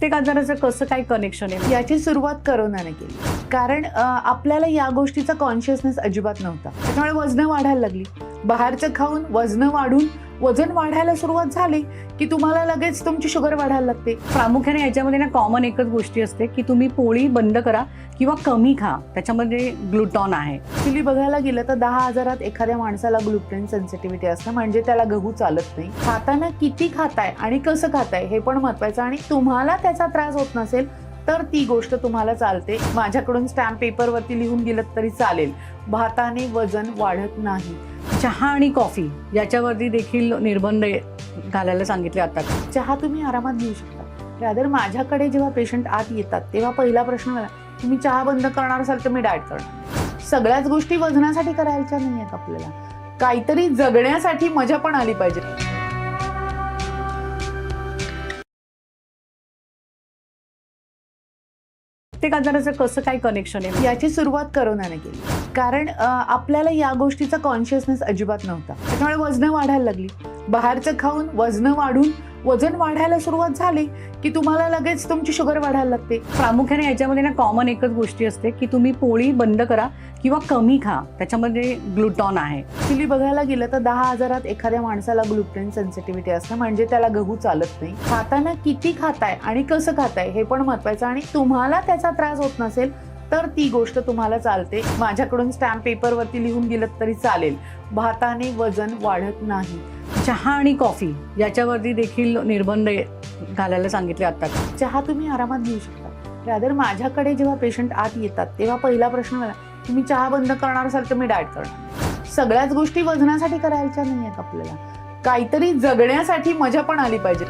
प्रत्येक आजाराचं कसं काय कनेक्शन आहे याची सुरुवात करोनाने केली. कारण आपल्याला या गोष्टीचा कॉन्शियसनेस अजिबात नव्हता. त्यामुळे वजनं वाढायला लागली. बाहेरचं खाऊन वजनं वाढून वजन वाढायला सुरुवात झाली की तुम्हाला लगेच तुमची शुगर वाढायला लागते. प्रामुख्याने याच्यामध्ये ना कॉमन एकच गोष्टी असते की तुम्ही पोळी बंद करा किंवा कमी खा. त्याच्यामध्ये ग्लुटॉन आहे. ऍक्च्युली बघायला गेलं तर दहा हजारात एखाद्या माणसाला ग्लुटेन सेन्सिटिव्हिटी असतं. म्हणजे त्याला गहू चालत नाही. खाताना किती खाताय आणि कसं खाताय हे पण महत्वाचं आणि तुम्हाला त्याचा त्रास होत नसेल तर ती गोष्ट तुम्हाला चालते. माझ्याकडून स्टॅम्प पेपरवरती लिहून गेलं तरी चालेल. भाताने वजन वाढत नाही. चहा आणि कॉफी याच्यावरती देखील निर्बंध घालायला सांगितले जातात चहा तुम्ही आरामात घेऊ शकता. रादर माझ्याकडे जेव्हा पेशंट आत येतात तेव्हा पहिला प्रश्न आला तुम्ही चहा बंद करणार असाल तर मी डाएट करणार. सगळ्याच गोष्टी वजनासाठी करायच्या नाही आहेत आपल्याला. काहीतरी जगण्यासाठी मजा पण आली पाहिजे. प्रत्येक आजाराचं कसं काय कनेक्शन आहे? याची सुरुवात करोनाने केली. कारण आपल्याला या गोष्टीचा कॉन्शियसनेस अजिबात नव्हता. त्यामुळे वजनं वाढायला लागली. बाहेरचं खाऊन वजनं वाढून वजन वाढायला सुरुवात झाली की तुम्हाला लगेच तुमची शुगर वाढायला लागते. प्रामुख्याने याच्यामध्ये ना कॉमन एकच गोष्टी असते की तुम्ही पोळी बंद करा किंवा कमी खा. त्याच्यामध्ये ग्लुटॉन आहे. ऍक्च्युली बघायला गेलं तर दहा हजारात एखाद्या माणसाला ग्लुटेन सेन्सिटिव्हिटी असतं. म्हणजे त्याला गहू चालत नाही. खाताना किती खाताय आणि कसं खाताय हे पण महत्वाचं आणि तुम्हाला त्याचा त्रास होत नसेल तर ती गोष्ट तुम्हाला चालते. माझ्याकडून स्टॅम्प पेपरवरती लिहून गेलं तरी चालेल. भाताने वजन वाढत नाही. चहा आणि कॉफी याच्यावरती देखील निर्बंध घालायला सांगितले आता. चहा तुम्ही आरामात घेऊ शकता. रादर माझ्याकडे जेव्हा पेशंट आत येतात तेव्हा पहिला प्रश्न मला तुम्ही चहा बंद करणार असाल तर मी डाएट करणार. सगळ्याच गोष्टी वजनासाठी करायच्या नाही आहेत आपल्याला. काहीतरी जगण्यासाठी मजा पण आली पाहिजे.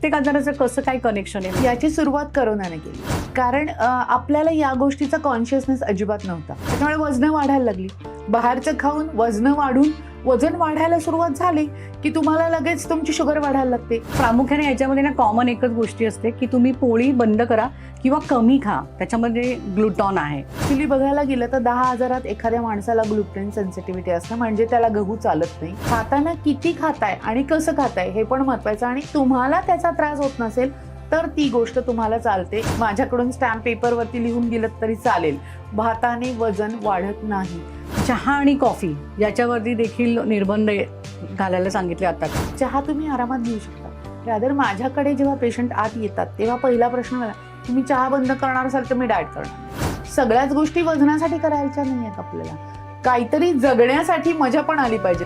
प्रत्येक आजाराचं कसं काय कनेक्शन आहे? याची सुरुवात करोनाने केली. कारण आपल्याला या गोष्टीचा कॉन्शियसनेस अजिबात नव्हता. त्यामुळे वजनं वाढायला लागली. बाहेरचं खाऊन वजनं वाढून वजन वाढायला सुरुवात झाली की तुम्हाला लगेच तुमची शुगर वाढायला लागते. प्रामुख्याने याच्यामध्ये ना कॉमन एकच गोष्टी असते की तुम्ही पोळी बंद करा किंवा कमी खा. त्याच्यामध्ये ग्लुटॉन आहे. ऍक्च्युली बघायला गेलं तर दहा हजारात एखाद्या माणसाला ग्लुटेन सेन्सिटिव्हिटी असणं म्हणजे त्याला गहू चालत नाही. खाताना किती खाताय आणि कसं खाताय हे पण महत्वाचं आणि तुम्हाला त्याचा त्रास होत नसेल तर ती गोष्ट तुम्हाला चालते. माझ्याकडून स्टॅम्प पेपरवरती लिहून गेलं तरी चालेल. भाताने वजन वाढत नाही. चहा आणि कॉफी याच्यावरती देखील निर्बंध घालायला सांगितले जातात चहा तुम्ही आरामात घेऊ शकता. रादर माझ्याकडे जेव्हा पेशंट आत येतात तेव्हा पहिला प्रश्न मला तुम्ही चहा बंद करणार असाल तर मी डायट करणार? सगळ्याच गोष्टी वजनासाठी करायच्या नाही आहेत आपल्याला. काहीतरी जगण्यासाठी मजा पण आली पाहिजे.